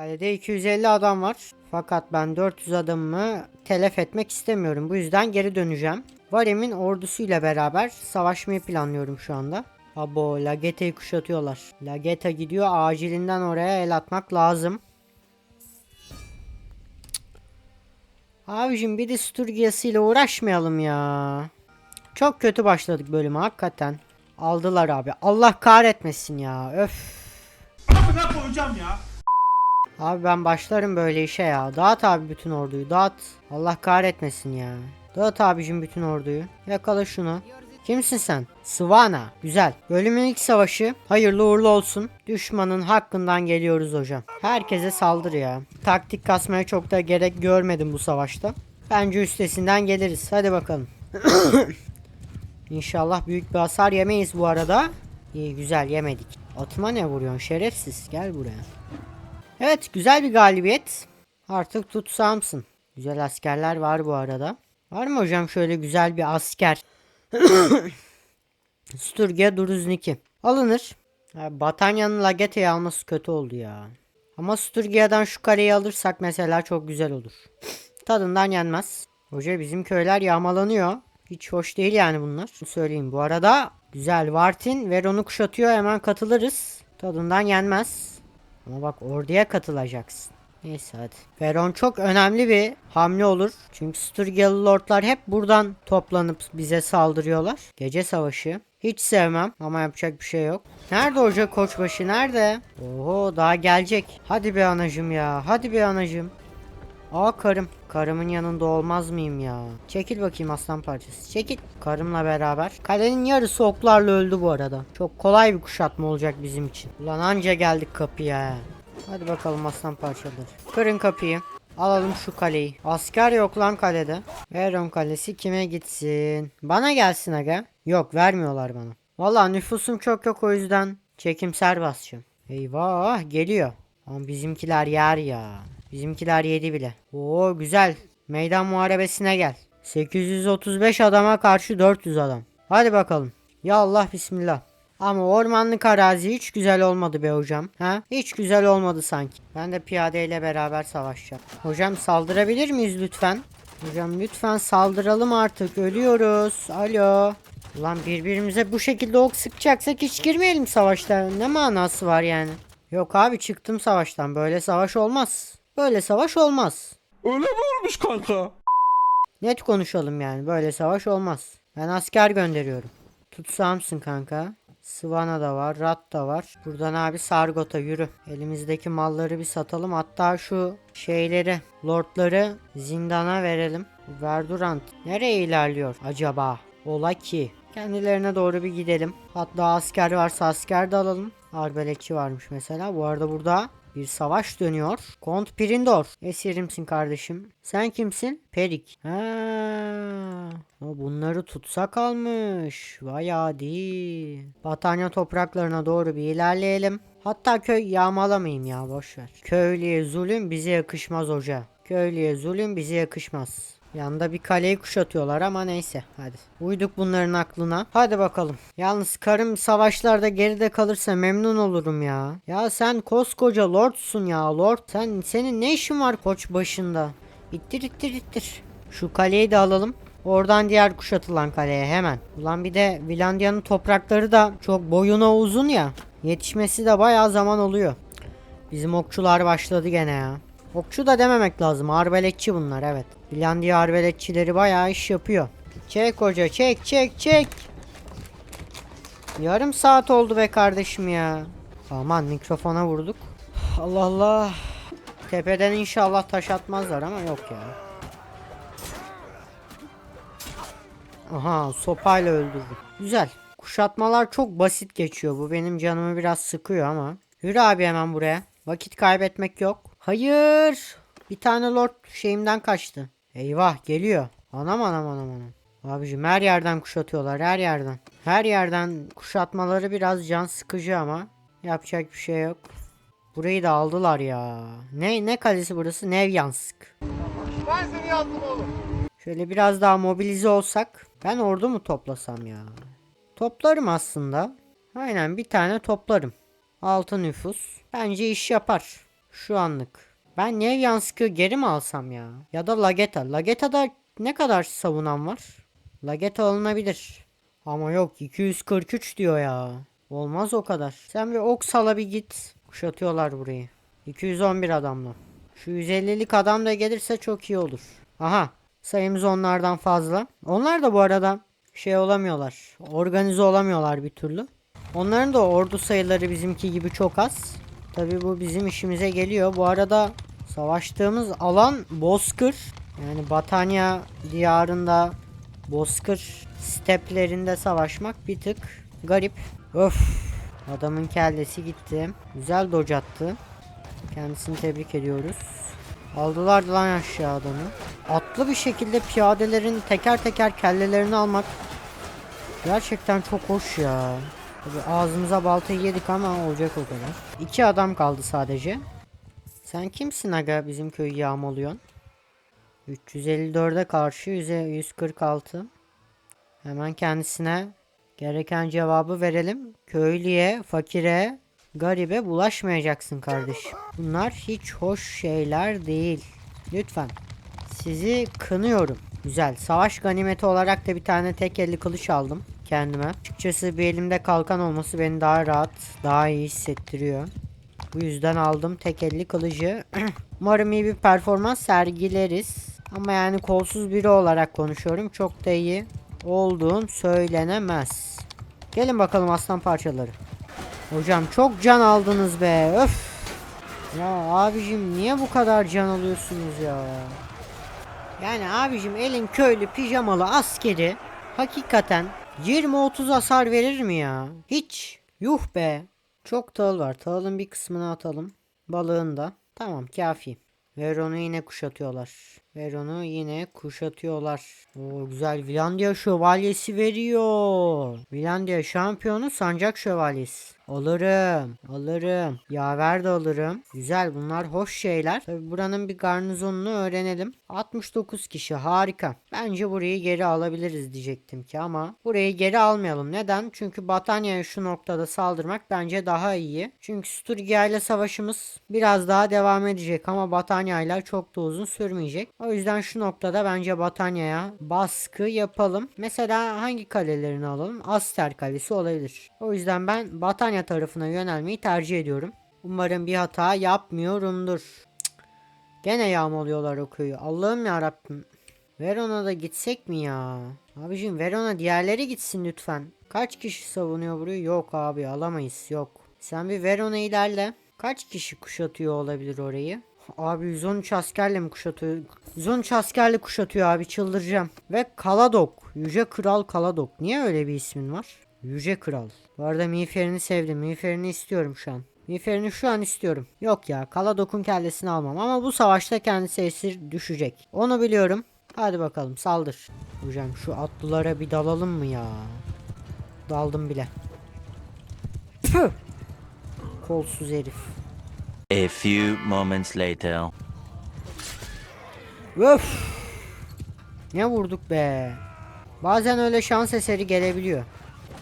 Kalede 250 adam var. Fakat ben 400 adamımı telef etmek istemiyorum. Bu yüzden geri döneceğim. Varem'in ordusuyla beraber savaşmayı planlıyorum şu anda. Abo Lageta'yı kuşatıyorlar. Lageta gidiyor acilinden oraya el atmak lazım. Abicim bir de Sturgias ile uğraşmayalım ya. Çok kötü başladık bölüme hakikaten. Aldılar abi. Allah kahretmesin ya. Öf. Amına koyacağım ya. Abi ben başlarım böyle işe ya. Dağıt abi bütün orduyu. Dağıt. Allah kahretmesin ya. Dağıt abicim bütün orduyu. Yakala şunu. Kimsin sen? Sivana. Güzel. Bölümün ilk savaşı. Hayırlı uğurlu olsun. Düşmanın hakkından geliyoruz hocam. Herkese saldır ya. Taktik kasmaya çok da gerek görmedim bu savaşta. Bence üstesinden geliriz. Hadi bakalım. İnşallah büyük bir hasar yemeyiz bu arada. İyi güzel yemedik. Atıma ne vuruyorsun şerefsiz. Gel buraya. Evet güzel bir galibiyet. Artık tutsağımsın. Güzel askerler var bu arada. Var mı hocam şöyle güzel bir asker? Sturgia Duruzniki. Alınır. Batanya'nın Lagete'yi alması kötü oldu ya. Ama Sturgia'dan şu kareyi alırsak mesela çok güzel olur. Tadından yenmez. Hoca bizim köyler yağmalanıyor. Hiç hoş değil yani bunlar. Söyleyeyim. Bu arada güzel Vartin Veron'u kuşatıyor. Hemen katılırız. Tadından yenmez. Ama bak orduya katılacaksın. Neyse hadi. Veron çok önemli bir hamle olur. Çünkü Sturgialı lordlar hep buradan toplanıp bize saldırıyorlar. Gece savaşı. Hiç sevmem ama yapacak bir şey yok. Nerede hoca koçbaşı nerede? Oho daha gelecek. Hadi be anacım ya. Hadi be anacım. Aa karım. Karımın yanında olmaz mıyım ya? Çekil bakayım aslan parçası. Çekil. Karımla beraber. Kalenin yarısı oklarla öldü bu arada. Çok kolay bir kuşatma olacak bizim için. Ulan anca geldik kapıya. Hadi bakalım aslan parçaları. Kırın kapıyı. Alalım şu kaleyi. Asker yok lan kalede. Veron kalesi kime gitsin? Bana gelsin aga. Yok vermiyorlar bana. Valla nüfusum çok yok o yüzden çekimser basacağım. Eyvah geliyor. Ama bizimkiler yer ya. Bizimkiler yedi bile. Oo güzel. Meydan muharebesine gel. 835 adama karşı 400 adam. Hadi bakalım. Ya Allah bismillah. Ama ormanlık arazi hiç güzel olmadı be hocam. Ha? Hiç güzel olmadı sanki. Ben de piyadeyle beraber savaşacağım. Hocam saldırabilir miyiz lütfen? Hocam lütfen saldıralım artık. Ölüyoruz. Alo. Ulan birbirimize bu şekilde ok sıkacaksak hiç girmeyelim savaşta. Ne manası var yani? Yok abi çıktım savaştan. Böyle savaş olmaz. Böyle savaş olmaz. Öyle mi olmuş kanka? Net konuşalım yani. Böyle savaş olmaz. Ben asker gönderiyorum. Tutsağımsın kanka. Sivana da var. Rat da var. Buradan abi Sargot'a yürü. Elimizdeki malları bir satalım. Hatta şu şeyleri, lordları zindana verelim. Verdurant nereye ilerliyor acaba? Ola ki. Kendilerine doğru bir gidelim. Hatta asker varsa asker de alalım. Arbeletçi varmış mesela. Bu arada burada bir savaş dönüyor. Kont Pirindor. Esirimsin kardeşim. Sen kimsin? Perik. Ha. O bunları tutsak almış. Vay adi. Batanya topraklarına doğru bir ilerleyelim. Hatta köy yağmalamayayım ya boşver. Köylüye zulüm bize yakışmaz hoca. Köylüye zulüm bize yakışmaz. Yanında bir kaleyi kuşatıyorlar ama neyse hadi. Uyduk bunların aklına. Hadi bakalım. Yalnız karım savaşlarda geride kalırsa memnun olurum ya. Ya sen koskoca lordsun ya lord. Sen senin ne işin var koç başında? İttir ittir ittir. Şu kaleyi de alalım. Oradan diğer kuşatılan kaleye hemen. Ulan bir de Vilandia'nın toprakları da çok boyuna uzun ya. Yetişmesi de bayağı zaman oluyor. Bizim okçular başladı gene ya. Okçu da dememek lazım. Arbeletçi bunlar evet. Finlandiya arbeletçileri bayağı iş yapıyor. Çek hoca çek çek çek. Yarım saat oldu be kardeşim ya. Aman mikrofona vurduk. Allah Allah. Tepeden inşallah taş atmazlar ama yok ya. Aha sopayla öldürdüm. Güzel. Kuşatmalar çok basit geçiyor. Bu benim canımı biraz sıkıyor ama. Yürü abi hemen buraya. Vakit kaybetmek yok. Hayır. Bir tane lord şeyimden kaçtı. Eyvah geliyor. Anam anam anam anam. Abicim her yerden kuşatıyorlar her yerden. Her yerden kuşatmaları biraz can sıkıcı ama yapacak bir şey yok. Burayı da aldılar ya. Ne ne kalesi burası? Nevyansk. Ben seni yazdım oğlum. Şöyle biraz daha mobilize olsak. Ben ordu mu toplasam ya? Toplarım aslında. Aynen bir tane toplarım. Altı nüfus. Bence iş yapar. Şu anlık. Ben Nevyansk'ı geri mi alsam ya? Ya da Lageta. Lageta'da ne kadar savunan var? Lageta alınabilir. Ama yok 243 diyor ya. Olmaz o kadar. Sen bir Oksal'a bir git. Kuşatıyorlar burayı. 211 adamla. Şu 150'lik adam da gelirse çok iyi olur. Aha. Sayımız onlardan fazla. Onlar da bu arada şey olamıyorlar. Organize olamıyorlar bir türlü. Onların da ordu sayıları bizimki gibi çok az. Tabi bu bizim işimize geliyor. Bu arada savaştığımız alan Bozkır. Yani Batanya diyarında Bozkır steplerinde savaşmak bir tık garip. Öf. Adamın kellesi gitti. Güzel dodge attı. Kendisini tebrik ediyoruz. Aldılar lan aşağı adamı. Atlı bir şekilde piyadelerin teker teker kellelerini almak gerçekten çok hoş ya. Ağzımıza baltayı yedik ama olacak o kadar. İki adam kaldı sadece. Sen kimsin aga bizim köyü yağmalıyorsun? 354'e karşı 100'e 146. Hemen kendisine gereken cevabı verelim. Köylüye, fakire, garibe bulaşmayacaksın kardeşim. Bunlar hiç hoş şeyler değil. Lütfen. Sizi kınıyorum. Güzel. Savaş ganimeti olarak da bir tane tek elli kılıç aldım kendime. Açıkçası bir elimde kalkan olması beni daha rahat, daha iyi hissettiriyor. Bu yüzden aldım tek elli kılıcı. Umarım iyi bir performans sergileriz. Ama yani kolsuz biri olarak konuşuyorum. Çok da iyi olduğum söylenemez. Gelin bakalım aslan parçaları. Hocam çok can aldınız be. Öf. Ya abicim niye bu kadar can alıyorsunuz ya? Yani abicim elin köylü pijamalı askeri hakikaten 20-30 hasar verir mi ya? Hiç. Yuh be. Çok tahıl var. Tahılın bir kısmını atalım. Balığın da. Tamam kafi. Veron'u yine kuşatıyorlar. Veron'u yine kuşatıyorlar. Oo güzel. Vilandia şövalyesi veriyor. Vilandia şampiyonu sancak şövalyesi. Alırım. Alırım. Yaver de alırım. Güzel bunlar hoş şeyler. Tabi buranın bir garnizonunu öğrenelim. 69 kişi harika. Bence burayı geri alabiliriz diyecektim ki ama burayı geri almayalım. Neden? Çünkü Batanya'ya şu noktada saldırmak bence daha iyi. Çünkü Sturgia ile savaşımız biraz daha devam edecek ama Batanya ile çok da uzun sürmeyecek. O yüzden şu noktada bence Batanya'ya baskı yapalım. Mesela hangi kalelerini alalım? Aster kalesi olabilir. O yüzden ben Batanya tarafına yönelmeyi tercih ediyorum. Umarım bir hata yapmıyorumdur. Gene yağmalıyorlar o köyü. Allah'ım ya Rabbim. Verona'da gitsek mi ya? Abicim Verona diğerleri gitsin lütfen. Kaç kişi savunuyor burayı? Yok abi alamayız yok. Sen bir Verona ilerle. Kaç kişi kuşatıyor olabilir orayı? Abi 113 askerle mi kuşatıyor? 113 askerle kuşatıyor abi çıldıracağım. Ve Kaladok. Yüce Kral Kaladok. Niye öyle bir ismin var? Yüce Kral. Bu arada Miğfer'ini sevdim. Miğfer'ini istiyorum şu an. Miğfer'ini şu an istiyorum. Yok ya Kaladok'un kellesini almam. Ama bu savaşta kendisi esir düşecek. Onu biliyorum. Hadi bakalım saldır. Hocam şu atlılara bir dalalım mı ya? Daldım bile. Püh! Kolsuz herif. A few moments later. Öf! Ne vurduk be. Bazen öyle şans eseri gelebiliyor.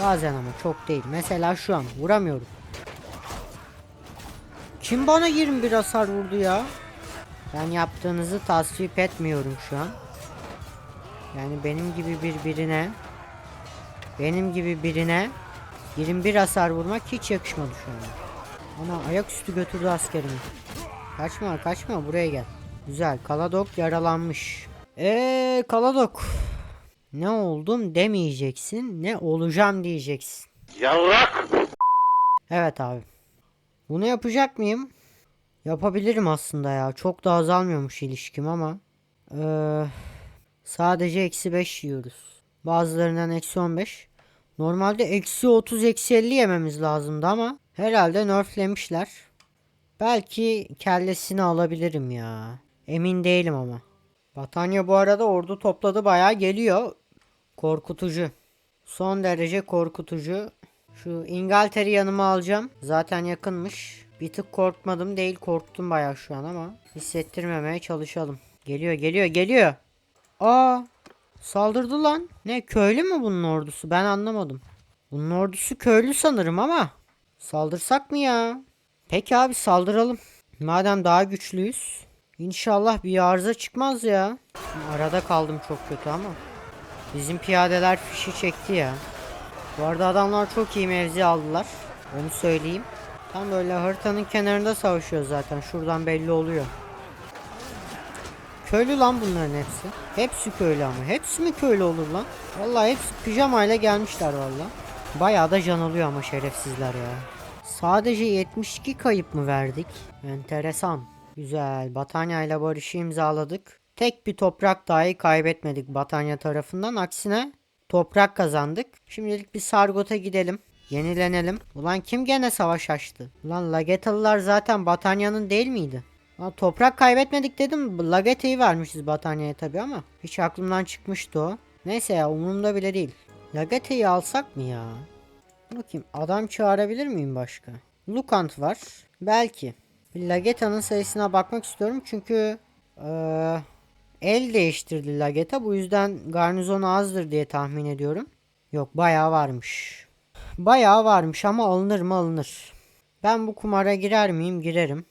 Bazen ama çok değil. Mesela şu an vuramıyorum. Kim bana 21 hasar vurdu ya? Ben yaptığınızı tasvip etmiyorum şu an. Yani benim gibi bir birine benim gibi birine 21 hasar vurmak hiç yakışmadı şu an. Ana ayaküstü götürdü askerimi. Kaçma kaçma buraya gel. Güzel Kaladok yaralanmış. Eee Kaladok. Ne oldum demeyeceksin ne olacağım diyeceksin. Yavrak! Evet abi. Bunu yapacak mıyım? Yapabilirim aslında ya. Çok da azalmıyormuş ilişkim ama. Eee, sadece eksi 5 yiyoruz. Bazılarından eksi 15. Normalde eksi 30 eksi 50 yememiz lazımdı ama herhalde nerflemişler. Belki kellesini alabilirim ya. Emin değilim ama. Batanya bu arada ordu topladı bayağı geliyor. Korkutucu. Son derece korkutucu. Şu İngiltere yanıma alacağım. Zaten yakınmış. Bir tık korkmadım değil korktum bayağı şu an ama hissettirmemeye çalışalım. Geliyor geliyor geliyor. Aa saldırdı lan. Ne köylü mü bunun ordusu ben anlamadım. Bunun ordusu köylü sanırım ama saldırsak mı ya? Peki abi saldıralım. Madem daha güçlüyüz. İnşallah bir arıza çıkmaz ya. Arada kaldım çok kötü ama. Bizim piyadeler fişi çekti ya. Bu arada adamlar çok iyi mevzi aldılar. Onu söyleyeyim. Tam böyle haritanın kenarında savaşıyor zaten. Şuradan belli oluyor. Köylü lan bunların hepsi. Hepsi köylü ama. Hepsi mi köylü olur lan? Vallahi hepsi pijamayla gelmişler valla. Bayağı da can alıyor ama şerefsizler ya. Sadece 72 kayıp mı verdik? Enteresan. Güzel. Batanya ile barışı imzaladık. Tek bir toprak dahi kaybetmedik Batanya tarafından. Aksine toprak kazandık. Şimdilik bir Sargot'a gidelim. Yenilenelim. Ulan kim gene savaş açtı? Ulan Lagetalılar zaten Batanya'nın değil miydi? Lan toprak kaybetmedik dedim. Lagete'yi vermişiz Batanya'ya tabi ama. Hiç aklımdan çıkmıştı o. Neyse ya umurumda bile değil. Lagete'yi alsak mı ya? Bakayım adam çağırabilir miyim başka? Lukant var. Belki. Lageta'nın sayısına bakmak istiyorum çünkü eee, el değiştirdi Lageta. Bu yüzden garnizonu azdır diye tahmin ediyorum. Yok bayağı varmış. Bayağı varmış ama alınır mı alınır. Ben bu kumara girer miyim? Girerim.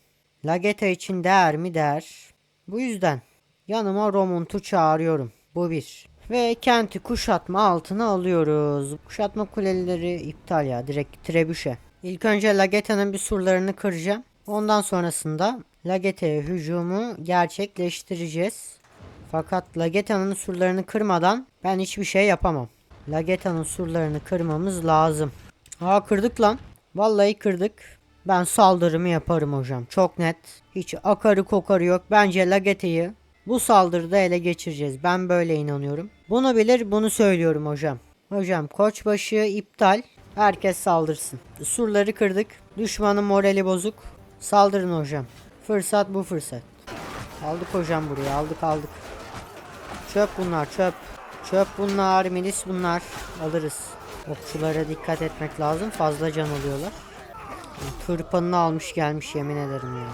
Lageta için değer mi? Değer. Bu yüzden yanıma Romunt'u çağırıyorum. Bu bir. Ve kenti kuşatma altına alıyoruz. Kuşatma kuleleri iptal ya. Direkt trebüşe. İlk önce Lageta'nın bir surlarını kıracağım. Ondan sonrasında Lageta'ya hücumu gerçekleştireceğiz. Fakat Lageta'nın surlarını kırmadan ben hiçbir şey yapamam. Lageta'nın surlarını kırmamız lazım. Aa kırdık lan. Vallahi kırdık. Ben saldırımı yaparım hocam. Çok net. Hiç akarı kokarı yok. Bence Lageta'yı bu saldırıda ele geçireceğiz. Ben böyle inanıyorum. Bunu bilir bunu söylüyorum hocam. Hocam koçbaşı iptal. Herkes saldırsın. Surları kırdık. Düşmanın morali bozuk. Saldırın hocam. Fırsat bu fırsat. Aldık hocam buraya aldık aldık. Çöp bunlar çöp. Çöp bunlar milis bunlar. Alırız. Okçulara dikkat etmek lazım. Fazla can alıyorlar. Tırpanını almış gelmiş yemin ederim ya.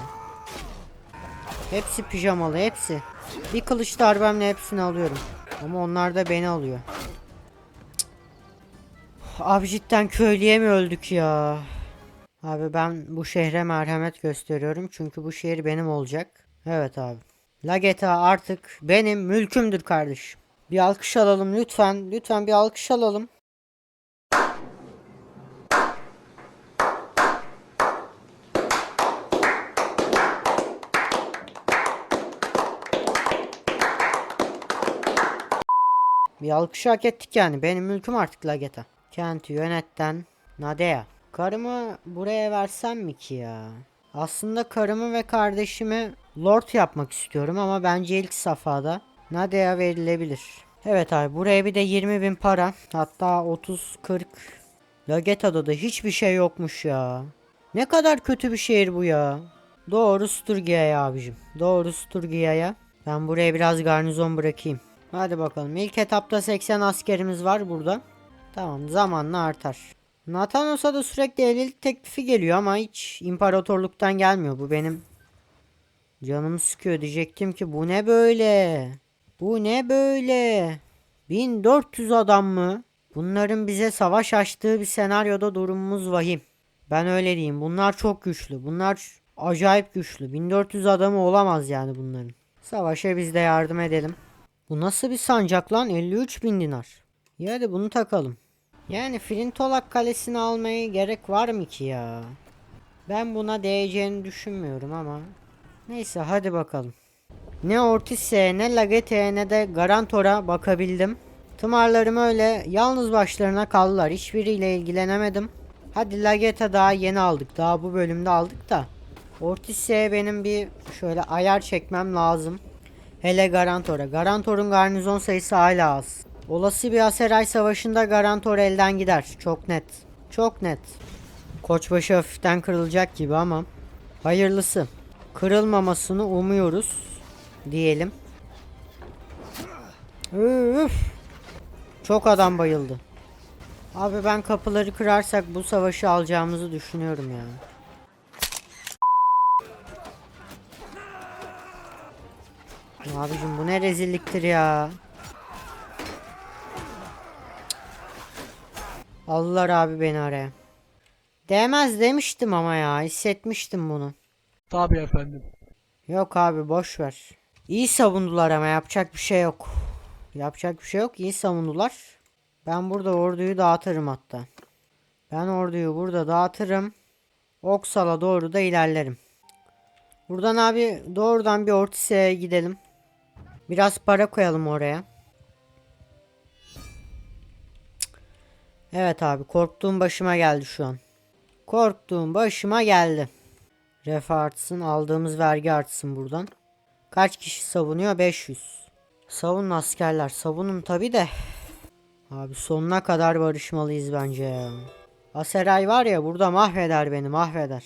Hepsi pijamalı hepsi. Bir kılıç darbemle hepsini alıyorum. Ama onlar da beni alıyor. Abi köylüye mi öldük ya? Abi ben bu şehre merhamet gösteriyorum. Çünkü bu şehir benim olacak. Evet abi. Lageta artık benim mülkümdür kardeşim. Bir alkış alalım lütfen. Lütfen bir alkış alalım. Bir alkış hak ettik yani. Benim mülküm artık Lageta. Kenti yönetten Nadea. Karımı buraya versem mi ki ya? Aslında karımı ve kardeşimi lord yapmak istiyorum ama bence ilk safhada Nadea verilebilir. Evet abi buraya bir de 20 bin para hatta 30-40 Lageta'da da hiçbir şey yokmuş ya. Ne kadar kötü bir şehir bu ya. Doğru Sturgia'ya abicim. Doğru Sturgia'ya. Ben buraya biraz garnizon bırakayım. Hadi bakalım. İlk etapta 80 askerimiz var burada. Tamam zamanla artar. Nathanos'a da sürekli evlilik teklifi geliyor ama hiç imparatorluktan gelmiyor. Bu benim canımı sıkıyor. Diyecektim ki bu ne böyle? Bu ne böyle? 1400 adam mı? Bunların bize savaş açtığı bir senaryoda durumumuz vahim. Ben öyle diyeyim. Bunlar çok güçlü. Bunlar acayip güçlü. 1400 adamı olamaz yani bunların. Savaşa biz de yardım edelim. Bu nasıl bir sancak lan? 53 bin dinar. Ya hadi bunu takalım. Yani Flintolak Kalesi'ni almaya gerek var mı ki ya? Ben buna değeceğini düşünmüyorum ama. Neyse hadi bakalım. Ne Ortis'e ne Lagete'ye ne de Garantor'a bakabildim. Tımarlarım öyle yalnız başlarına kaldılar. Hiçbiriyle ilgilenemedim. Hadi Lageta daha yeni aldık. Daha bu bölümde aldık da. Ortis'e benim bir şöyle ayar çekmem lazım. Hele Garantor'a. Garantor'un garnizon sayısı hala az. Olası bir Aseray Savaşı'nda Garantor elden gider. Çok net. Çok net. Koçbaşı hafiften kırılacak gibi ama hayırlısı. Kırılmamasını umuyoruz diyelim. Üf. Çok adam bayıldı. Abi ben kapıları kırarsak bu savaşı alacağımızı düşünüyorum ya. Abicim bu ne rezilliktir ya. Aldılar abi beni araya. Değmez demiştim ama ya hissetmiştim bunu. Tabii efendim. Yok abi boş ver. İyi savundular ama yapacak bir şey yok. Yapacak bir şey yok. İyi savundular. Ben burada orduyu dağıtırım hatta. Ben orduyu burada dağıtırım. Oksal'a doğru da ilerlerim. Buradan abi doğrudan bir Ortise'ye gidelim. Biraz para koyalım oraya. Evet abi korktuğum başıma geldi şu an. Korktuğum başıma geldi. Refah artsın. Aldığımız vergi artsın buradan. Kaç kişi savunuyor? 500. Savunun askerler. Savunun tabi de. Abi sonuna kadar barışmalıyız bence. Aseray var ya burada mahveder beni mahveder.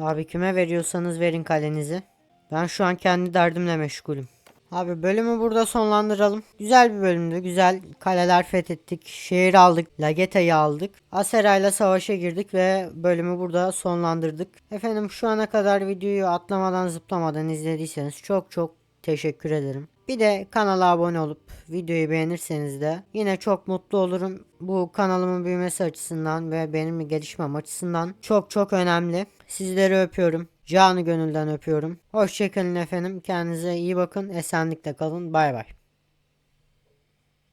Abi kime veriyorsanız verin kalenizi. Ben şu an kendi derdimle meşgulüm. Abi bölümü burada sonlandıralım. Güzel bir bölümdü. Güzel kaleler fethettik. Şehir aldık. Lageta'yı aldık. Aseray'la savaşa girdik ve bölümü burada sonlandırdık. Efendim şu ana kadar videoyu atlamadan zıplamadan izlediyseniz çok çok teşekkür ederim. Bir de kanala abone olup videoyu beğenirseniz de yine çok mutlu olurum. Bu kanalımın büyümesi açısından ve benim gelişmem açısından çok çok önemli. Sizleri öpüyorum. Canı gönülden öpüyorum. Hoşçakalın efendim. Kendinize iyi bakın. Esenlikle kalın. Bay bay.